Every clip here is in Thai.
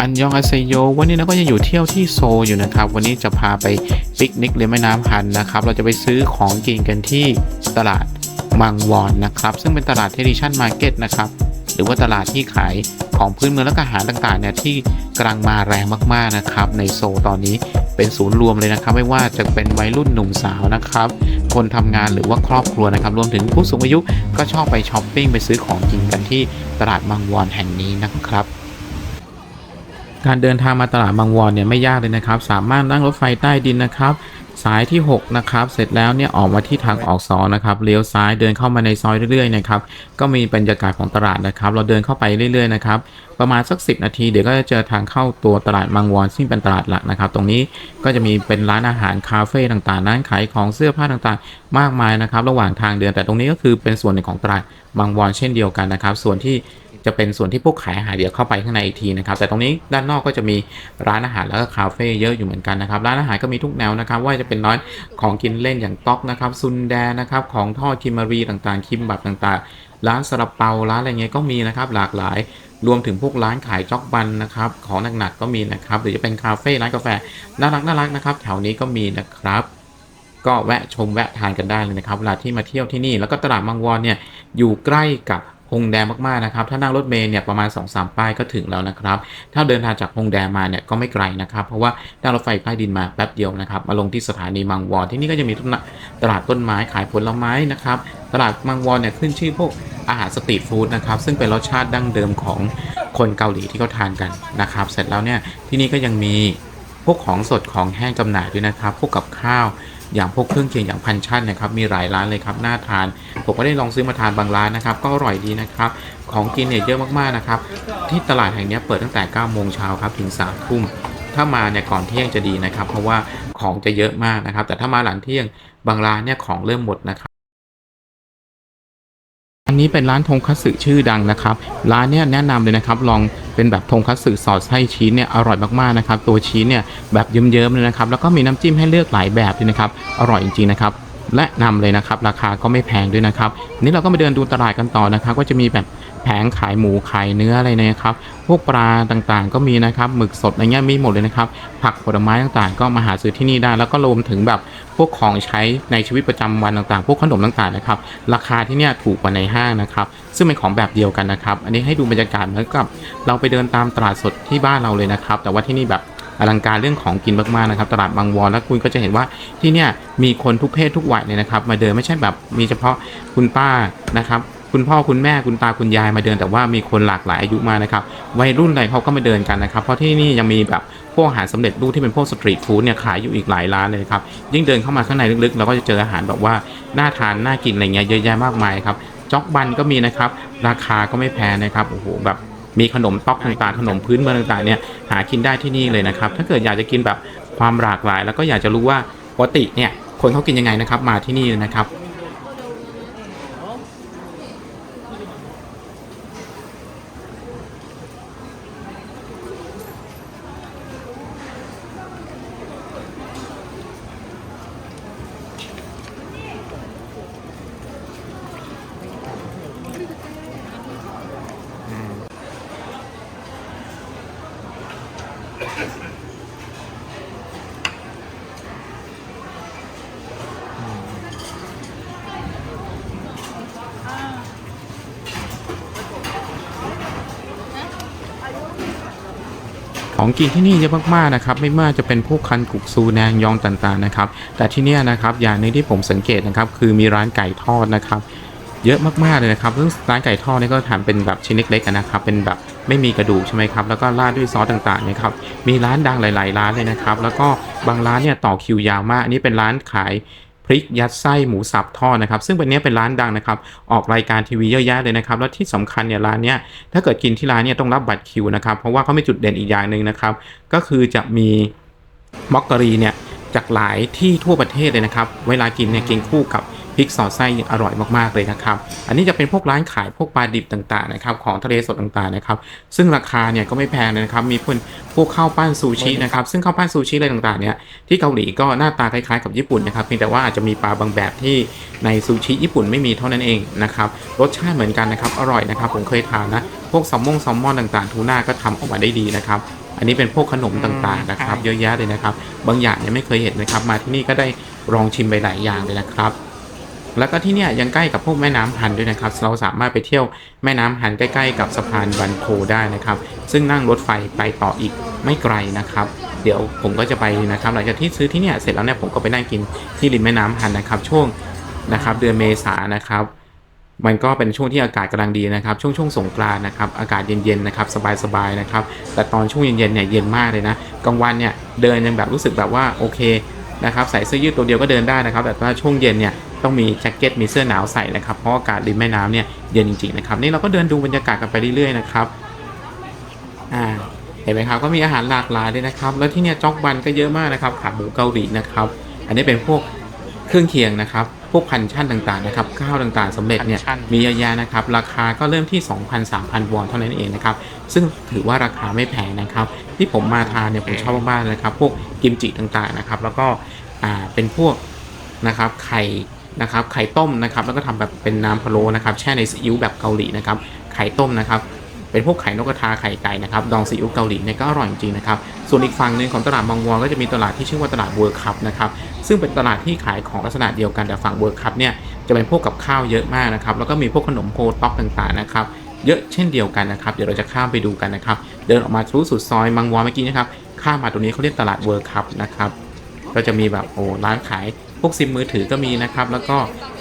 อันยองอาเซโย วันนี้เราก็จะอยู่เที่ยวที่โซอยู่นะครับ วันนี้จะพาไปปิกนิกริมแม่น้ำฮันนะครับ เราจะไปซื้อของกินกันที่ตลาดมังวอนนะครับ ซึ่งเป็นตลาดเทดิชันมาร์เก็ตนะครับ หรือว่าตลาดที่ขายของพื้นเมืองและก็อาหารต่างๆเนี่ยที่กำลังมาแรงมากๆนะครับ ในโซตอนนี้เป็นศูนย์รวมเลยนะครับ ไม่ว่าจะเป็นวัยรุ่นหนุ่มสาวนะครับ คนทำงานหรือว่าครอบครัวนะครับ รวมถึงผู้สูงอายุก็ชอบไปช้อปปิ้งไปซื้อของกินกันที่ตลาดมังวอนแห่งนี้นะครับ การเดินทางมาตลาดบางวอนเนี่ยไม่ยากเลยนะครับ สามารถนั่งรถไฟใต้ดินนะครับ สายที่ 6 นะครับ เสร็จแล้วเนี่ยออกมาที่ทางออกสองนะครับเลี้ยวซ้ายเดินเข้ามาในซอยเรื่อยๆนะครับก็มีบรรยากาศของตลาดนะครับ เราเดินเข้าไปเรื่อยๆนะครับประมาณสัก 10 นาทีเดี๋ยวก็จะเจอทางเข้าตัวตลาดบางวอนซึ่งเป็นตลาดหลักนะครับ ตรงนี้ก็จะมีเป็นร้านอาหารคาเฟ่ต่างๆร้านขายของเสื้อผ้าต่างๆ มากมายนะครับ ระหว่างทางเดินแต่ตรงนี้ก็คือเป็นส่วนหนึ่งของตลาดบางวอนเช่นเดียวกันนะครับ ส่วนที่ จะเป็นส่วนที่พวกขายอาหารเดี๋ยวเข้าไปข้างในอีกทีนะครับ แต่ตรงนี้ด้านนอกก็จะมีร้านอาหารแล้วก็คาเฟ่เยอะอยู่เหมือนกันนะครับ ร้านอาหารก็มีทุกแนวนะครับ ว่าจะเป็นร้านของกินเล่นอย่างต๊อกนะครับ ซุนแดนะครับ ของทอดคิมารีต่างๆ คิมบับต่างๆ ร้านซาลาเปา ร้านอะไรเงี้ยก็มีนะครับ หลากหลาย รวมถึงพวกร้านขายจ็อกบันนะครับ ของหนักๆก็มีนะครับ หรือจะเป็นคาเฟ่ ร้านกาแฟ น่ารักน่ารักนะครับ แถวนี้ก็มีนะครับก็แวะชมแวะทานกันได้เลยนะครับเวลาที่มาเที่ยวที่นี่ แล้วก็ตลาดมังวอนเนี่ยอยู่ใกล้กับ งแดมากๆนะครับ ถ้านั่งรถเมล์เนี่ยประมาณ 2-3 ป้ายก็ถึงแล้วนะครับ ถ้าเดินทางจากฮงแดมาเนี่ยก็ไม่ไกลนะครับ เพราะว่านั่งรถไฟใต้ดินมาแป๊บเดียวนะครับ มาลงที่สถานีมังวอนที่นี่ก็จะมีตลาดต้นไม้ขายผลไม้นะครับ ตลาดมังวอนเนี่ยขึ้นชื่อพวกอาหารสตรีทฟู้ดนะครับ ซึ่งเป็นรสชาติดั้งเดิมของคนเกาหลีที่เขาทานกันนะครับ เสร็จแล้วเนี่ยที่นี่ก็ยังมีพวกของสดของแห้งจำหน่ายด้วยนะครับ พวกกับข้าว อย่างพวกเครื่องเคียงอย่างพันชั่นนะครับมีหลายร้านเลยครับน่าทาน ผมก็ได้ลองซื้อมาทานบางร้านนะครับ ก็อร่อยดีนะครับ ของกินเนี่ยเยอะมากๆนะครับ ที่ตลาดแห่งนี้เปิดตั้งแต่9โมงเช้าครับถึง3ทุ่มถ้ามาเนี่ยก่อนเที่ยงจะดีนะครับ เพราะว่าของจะเยอะมากนะครับ แต่ถ้ามาหลังเที่ยงบางร้านเนี่ยของเริ่มหมดนะครับ อันนี้เป็นร้านทงคัตสึชื่อดังนะครับ ร้านเนี่ยแนะนำเลยนะครับ ลองเป็นแบบทงคัตสึสอดไส้ชีสเนี่ยอร่อยมากๆนะครับ ตัวชีสเนี่ยแบบเยิ้มๆเลยนะครับ แล้วก็มีน้ำจิ้มให้เลือกหลายแบบเลยนะครับ อร่อยจริงๆนะครับ และนำเลยนะครับ ราคาก็ไม่แพงด้วยนะครับนนี้เราก็มาเดินดูตลาดกันต่อนะครับ ก็จะมีแบบ แผงขายหมูขายเนื้ออะไรนะครับ พวกปลาต่างๆ ก็มีนะครับหมึกสดอะไรเงี้ยมีหมดเลยนะครับ ผักผลไม้ต่างๆ ก็มาหาซื้อที่นี่ได้ แล้วก็รวมถึงแบบพวกของใช้ในชีวิตประจำวันต่างๆ พวกขนมต่างๆนะครับ ราคาที่เนี่ยถูกกว่าในห้างนะครับ ซึ่งเป็นของแบบเดียวกันนะครับ อันนี้ให้ดูบรรยากาศเหมือนกับเราไปเดินตามตลาดสดที่บ้านเราเลยนะครับ แต่ว่าที่นี่แบบอลังการเรื่องของกินมากๆนะครับ ตลาดบางวอนแล้วคุณก็จะเห็นว่าที่เนี่ยมีคนทุกเพศทุกวัยเลยนะครับ มาเดินไม่ใช่แบบมีเฉพาะคุณป้านะครับ คุณพ่อคุณแม่คุณตาคุณยายมาเดิน แต่ว่ามีคนหลากหลายอายุมานะครับวัยรุ่นอะไรเขาก็มาเดินกันนะครับ เพราะที่นี่ยังมีแบบพวกอาหารสำเร็จรูปที่เป็นพวกสตรีทฟู้ดเนี่ยขายอยู่อีกหลายร้านเลยครับยิ่งเดินเข้ามาข้างในลึกๆเราก็จะเจออาหารแบบว่าน่าทานน่ากินอะไรเงี้ยเยอะแยะมากมายครับจ็อกบันก็มีนะครับราคาก็ไม่แพงนะครับโอ้โหแบบมีขนมต๊อกต่างๆขนมพื้นเมืองต่างๆเนี่ยหากินได้ที่นี่เลยนะครับ ถ้าเกิดอยากจะกินแบบความหลากหลาย แล้วก็อยากจะรู้ว่าปกติเนี่ยคนเขากินยังไงนะครับมาที่นี่นะครับ ของกินที่นี่เยอะมากๆนะครับ ไม่ว่าจะเป็นพวกคันกุกซูแนงยองต่างๆนะครับ แต่ที่นี่นะครับอย่างหนึงที่ผมสังเกตนะครับ คือมีร้านไก่ทอดนะครับ เยอะมากๆเลยนะครับซึ่งร้านไก่ทอดนี่ก็ทำเป็นแบบชิ้นเล็กๆนะครับ เป็นแบบไม่มีกระดูกใช่ไหมครับ แล้วก็ราดด้วยซอสต่างๆนะครับ มีร้านดังหลาย ๆ ร้านเลยนะครับ แล้วก็บางร้านเนี่ยต่อคิวยาวมาก อันนี้เป็นร้านขายพริกยัดไส้หมูสับทอดนะครับ ซึ่งเป็นเนี้ยเป็นร้านดังนะครับ ออกรายการทีวีเยอะแยะเลยนะครับ แล้วที่สำคัญเนี่ยร้านเนี้ยถ้าเกิดกินที่ร้านเนี่ยต้องรับบัตรคิวนะครับ เพราะว่าเขามีจุดเด่นอีกอย่างหนึ่งนะครับ ก็คือจะมีมอกกะรีเนี่ยจากหลายที่ทั่วประเทศเลยนะครับ เวลากินเนี่ยกินคู่กับ พริกสอดไส้อร่อยมากๆเลยนะครับ อันนี้จะเป็นพวกร้านขายพวกปลาดิบต่างๆนะครับของทะเลสดต่างๆนะครับ ซึ่งราคาเนี่ยก็ไม่แพงเลยนะครับ มีพวกพวกข้าวปั้นซูชินะครับ ซึ่งข้าวปั้นซูชิอะไรต่างๆเนี่ยที่เกาหลีก็หน้าตาคล้ายๆกับญี่ปุ่นนะครับเพียงแต่ว่าอาจจะมีปลาบางแบบที่ในซูชิญี่ปุ่นไม่มีเท่านั้นเองนะครับ รสชาติเหมือนกันนะครับ อร่อยนะครับ ผมเคยทานนะ พวกแซลมอนแซลมอนต่างๆทูน่าก็ทำออกมาได้ดีนะครับอันนี้เป็นพวกขนมต่างๆนะครับ เยอะแยะเลยนะครับ บางอย่างเนี่ยไม่เคยเห็นนะครับ มาที่นี่ก็ได้ลองชิมไปหลายอย่างเลยนะครับ แล้วก็ที่เนี่ยยังใกล้กับพวกแม่น้ำฮันด้วยนะครับ เราสามารถไปเที่ยวแม่น้ำฮันใกล้ๆ กับสะพานบันโพได้นะครับ ซึ่งนั่งรถไฟไปต่ออีกไม่ไกลนะครับ เดี๋ยวผมก็จะไปนะครับ หลังจากที่ซื้อที่เนี่ยเสร็จแล้วเนี่ยผมก็ไปนั่งกินที่ริมแม่น้ำฮันนะครับ ช่วงนะครับเดือนเมษานะครับมันก็เป็นช่วงที่อากาศกำลังดีนะครับ ช่วงช่วงสงกรานนะครับอากาศเย็นๆนะครับสบายๆนะครับ แต่ตอนช่วงเย็นๆเนี่ยเย็นมากเลยนะกลางวันเนี่ยเดินยังแบบรู้สึกแบบว่าโอเคนะครับใส่เสื้อยืดตัวเดียวก็เดินได้นะครับ แต่ว่าช่วงเย็นเนี่ย ต้องมีแจ็คเก็ตมีเสื้อหนาวใส่นะครับเพราะอากาศริมแม่น้ำเนี่ยเย็นจริงๆนะครับนี่เราก็เดินดูบรรยากาศกันไปเรื่อยๆนะครับอ่าเห็นไหมครับก็มีอาหารหลากหลายเลยนะครับ แล้วที่เนี่ยจ็อกบันก็เยอะมากนะครับขาหมูเกาหลีนะครับอันนี้เป็นพวกเครื่องเคียงนะครับพวกพันชั่นต่างๆนะครับข้าวต่างๆสำเร็จเนี่ยพันชั่นมีเยอะแยะนะครับราคาก็เริ่มที่ 2,000-3,000 วอนเท่านั้นเองนะครับซึ่งถือว่าราคาไม่แพงนะครับที่ผมมาทานเนี่ยผมชอบมากๆเลยนะครับ พวกกิมจิต่างๆนะครับแล้วก็อ่าเป็นพวกนะครับไข่ นะครับไข่ต้มนะครับแล้วก็ทำแบบเป็นน้ำพะโล้นะครับแช่ในซีอิ๊วแบบเกาหลีนะครับไข่ต้มนะครับเป็นพวกไข่นกกระทาไข่ไก่นะครับดองซีอิ๊วเกาหลีเนี่ยก็อร่อยจริงๆนะครับส่วนอีกฝั่งหนึ่งของตลาดบางวอนก็จะมีตลาดที่ชื่อว่าตลาดเวิร์คัพนะครับซึ่งเป็นตลาดที่ขายของลักษณะเดียวกันแต่ฝั่งเวิร์คัพเนี่ยจะเป็นพวกกับข้าวเยอะมากนะครับแล้วก็มีพวกขนมโคต็อกต่างๆนะครับเยอะเช่นเดียวกันนะครับ เดี๋ยวเราจะข้ามไปดูกันนะครับ เดินออกมาทะลุสุดซอยบางวอนเมื่อกี้นะครับ ข้ามมาตรงนี้เขาเรียกตลาดเวิร์คัพนะครับ ก็จะมีแบบโอ้ร้านขาย วกซิมมือถือก็มีนะครับแล้วก็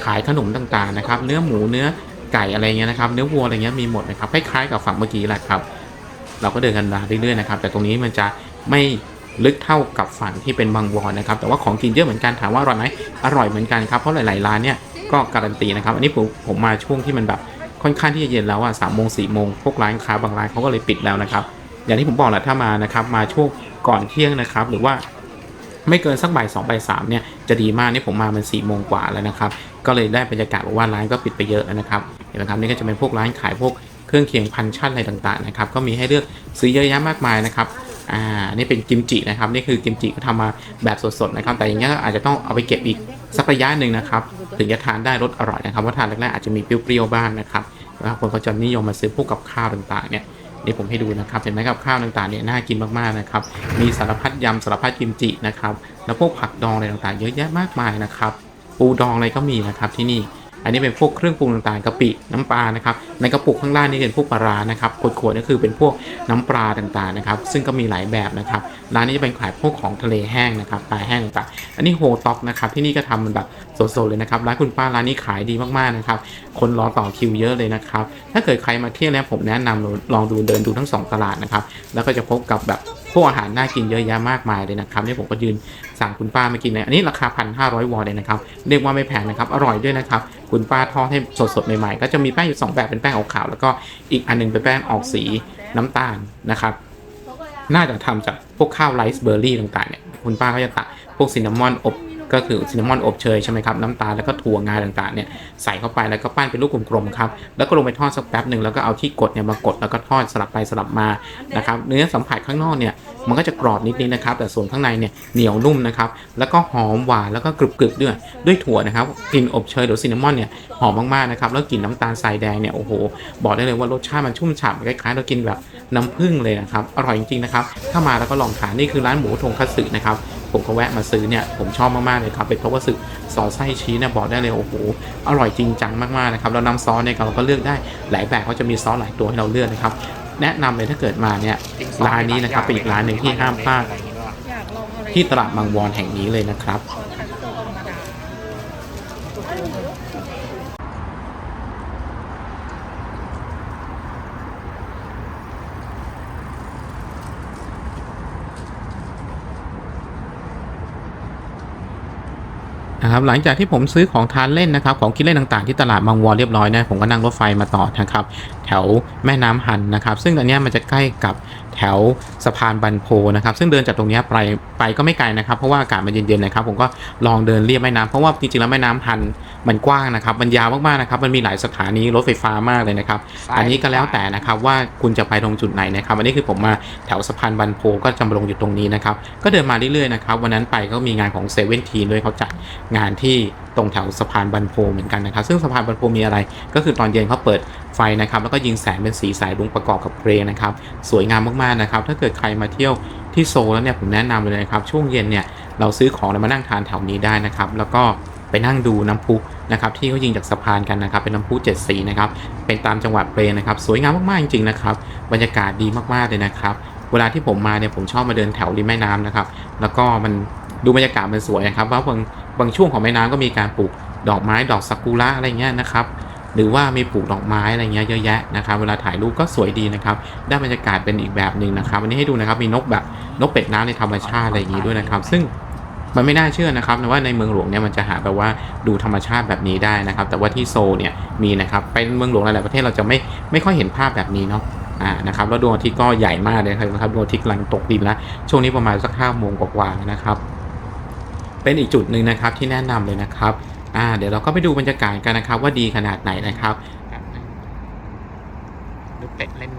ขายขนมต่างๆนะครับเนื้อหมูเนื้อไก่อะไรเงี้ยนะครับเนื้อวัวอะไรเงี้ยมีหมดนะครับคล้ายๆกับฝั่งเมื่อกี้แหละครับ เราก็เดินกันมาเรื่อยๆนะครับแต่ตรงนี้มันจะไม่ลึกเท่ากับฝั่งที่เป็นบางวอนนะครับแต่ว่าของกินเยอะเหมือนกันถามว่าอร่อยไหมอร่อยเหมือนกันครับเพราะหลายๆร้านเนี่ยก็การันตีนะครับอันนี้ผมผมมาช่วงที่มันแบบค่อนข้างที่จะเย็นแล้วอะสามโมงสี่โมงพวกร้านค้าบางร้านเขาก็เลยปิดแล้วนะครับอย่างที่ผมบอกแหละถ้ามานะครับมาช่วงก่อนเที่ยงนะครับหรือว่า ไม่เกินสักบ่ายสองบ่ายสามเนี่ยจะดีมากนี่ผมมามันสี่โมงกว่าแล้วนะครับ ก็เลยได้บรรยากาศบอกว่าร้านก็ปิดไปเยอะนะครับเห็นไหมครับนี่ก็จะเป็นพวกร้านขายพวกเครื่องเคียงพันชั่นอะไรต่างๆนะครับก็มีให้เลือกซื้อเยอะแยะมากมายนะครับอ่านี่เป็นกิมจินะครับนี่คือกิมจิก็ทำมาแบบสดๆนะครับ แต่อย่างเงี้ยก็อาจจะต้องเอาไปเก็บอีกสักระยะหนึ่งนะครับ ถึงจะทานได้รสอร่อยนะครับว่าทานแรกๆอาจจะมีเปรี้ยวๆบ้างนะครับคนก็จะนิยมมาซื้อพวกกับข้าวต่างๆเนี่ย นี่ผมให้ดูนะครับเห็นไหมครับข้าวต่างๆเนี่ยน่ากินมากๆนะครับมีสารพัดยำสารพัดกิมจินะครับแล้วพวกผักดองอะไรต่างๆ เยอะแยะมากมายนะครับปูดองอะไรก็มีนะครับที่นี่ อันนี้เป็นพวกเครื่องปรุงต่างๆกะปิน้ำปลานะครับในกระปุกข้างล่างนี่เป็นพวกปลาร้านะครับขวดๆก็คือเป็นพวกน้ำปลาต่างๆนะครับ ซึ่งก็มีหลายแบบนะครับร้านนี้จะเป็นขายพวกของทะเลแห้งนะครับปลาแห้งต่างๆอันนี้โฮต็อกนะครับที่นี่ก็ทำมันแบบสดๆเลยนะครับร้านคุณป้าร้านนี้ขายดีมากๆนะครับคนรอต่อคิวเยอะเลยนะครับถ้าเกิดใครมาเที่ยวแล้วผมแนะนำลองดูเดินดูทั้งสองตลาดนะครับแล้วก็จะพบกับแบบ พวกอาหารน่ากินเยอะแยะมากมายเลยนะครับนี่ผมก็ยืนสั่งคุณป้ามากินเลยอันนี้ราคาพันห้าร้อยวอลเลยนะครับเรียกว่าไม่แพงนะครับอร่อยด้วยนะครับคุณป้าทอดให้สดๆใหม่ๆ ก็จะมีแป้งอยู่2แบบเป็นแป้งขาวๆแล้วก็อีกอันหนึงเป็นแป้งออกสีน้ำตาลนะครับน่าจะทำจากพวกข้าวไรซ์เบอร์รี่ต่างๆเนี่ยคุณป้าก็จะตักพวกซินนามอนอบ ก็คือซินนามอนอบเชยใช่ไหมครับน้ำตาลแล้วก็ถั่วงาต่างๆเนี่ยใส่เข้าไปแล้วก็ปั้นเป็นลูกกลมๆครับแล้วก็ลงไปทอดสักแป๊บหนึ่งแล้วก็เอาที่กดเนี่ยมากดแล้วก็ทอดสลับไปสลับมานะครับเนื้อสัมผัสข้างนอกเนี่ยมันก็จะกรอบนิดนึงนะครับ แต่ส่วนข้างในเนี่ยเหนียวนุ่มนะครับแล้วก็หอมหวานแล้วก็กรึบๆด้วยด้วยถั่วนะครับกลิ่นอบเชยหรือซินนามอนเนี่ยหอมมากๆนะครับแล้วกลิ่นน้ำตาลทรายแดงเนี่ยโอ้โหบอกได้เลยว่ารสชาติมันชุ่มฉ่ำคล้ายๆเรากินแบบน้ำผึ้งเลยนะครับอร่อยจริงๆนะครับถ้ามาแล้วก็ลองทานนี่คือร้านหมูทงคัตสึนะครับ ผมก็แวะมาซื้อเนี่ย ผมชอบมาก ๆ เลยครับ เป็นทงคัตสึซอสไส้ชีสเนี่ยบอกได้เลย โอ้โห อร่อยจริงจังมาก ๆ นะครับ แล้วน้ำซอสเนี่ยเราก็เลือกได้หลายแบบเขาจะมีซอสหลายตัวให้เราเลือกนะครับ แนะนำเลยถ้าเกิดมาเนี่ยร้านนี้นะครับเป็นอีกร้านหนึ่งที่ห้ามพลาดอะไรอย่างเงี้ยว่าอยากลองอะไรที่ตลาดบางวอนแห่งนี้เลยนะครับ ขอทานตัวธรรมดา อ นะครับหลังจากที่ผมซื้อของทานเล่นนะครับของกินเล่นต่างๆที่ตลาดบางวอเรียบร้อยนะผมก็นั่งรถไฟมาต่อนะครับแถวแม่น้ำหันนะครับ ซึ่งอันนี้มันจะใกล้กับ แถวสะพานบันโพนะครับซึ่งเดินจากตรงเนี้ยไปไปก็ไม่ไกลนะครับ เพราะว่าอากาศมันเย็นๆนะครับผมก็ลองเดินเลียบแม่น้ำเพราะว่าจริงๆแล้วแม่น้ำหันมันกว้างนะครับมันยาวมากๆนะครับมันมีหลายสถานีรถไฟฟ้ามากเลยนะครับอันนี้ก็แล้วแต่นะครับว่าคุณจะไปตรงจุดไหนนะครับอันนี้คือผมมาแถวสะพานบันโพก็จะมาลงอยู่ตรงนี้นะครับก็เดินมาเรื่อยๆนะครับวันนั้นไปก็มีงานของเซเว่นทีด้วยเขาจัดงานที่ตรงแถวสะพานบันโพเหมือนกันนะครับ ซึ่งสะพานบันโพมีอะไร ก็คือตอนเย็นเขาเปิดไฟนะครับ แล้วก็ยิงแสงเป็นสีสายรุ้งประกอบกับเพลงนะครับ สวยงามมากๆนะครับ ถ้าเกิดใครมาเที่ยวที่โซลแล้วเนี่ยผมแนะนำเลยนะครับ ช่วงเย็นเนี่ยเราซื้อของแล้วมานั่งทานแถวนี้ได้นะครับ แล้วก็ไปนั่งดูน้ำพุนะครับที่เขายิงจากสะพานกันนะครับ เป็นน้ำพุเจ็ดสีนะครับ เป็นตามจังหวัดเพลนะครับ สวยงามมากๆจริงๆนะครับ บรรยากาศดีมากๆเลยนะครับเวลาที่ผมมาเนี่ยผมชอบมาเดินแถวริมแม่น้ำนะครับ แล้วก็มันดูบรรยากาศมันสวยนะครับ ว่าบาง บางช่วงของแม่น้ำก็มีการปลูกดอกไม้ดอกซากุระอะไรเงี้ยนะครับหรือว่ามีปลูกดอกไม้อะไรเงี้ยเยอะแยะนะครับเวลาถ่ายรูปก็สวยดีนะครับได้บรรยากาศเป็นอีกแบบหนึ่งนะครับวันนี้ให้ดูนะครับมีนกแบบนกเป็ดน้ำในธรรมชาติอะไรอย่างนี้ด้วยนะครับ ซึ่งมันไม่น่าเชื่อนะครับว่าในเมืองหลวงเนี่ยมันจะหาแบบว่าดูธรรมชาติแบบนี้ได้นะครับ แต่ว่าที่โซเนี่ยมีนะครับเป็นเมืองหลวงหลายๆประเทศเราจะไม่ไม่ค่อยเห็นภาพแบบนี้เนาะอ่านะครับแล้วดวงอาทิตย์ก็ใหญ่มากเลยนะครับดวงอาทิตย์กำลังตกดินแล้วช่วงนี้ประมาณสักห้าโมงกว่าๆนะครับ เป็นอีกจุดหนึ่งนะครับที่แนะนำเลยนะครับอ่าเดี๋ยวเราก็ไปดูบรรยากาศกันนะครับว่าดีขนาดไหนนะครับดูเป็ดเล่น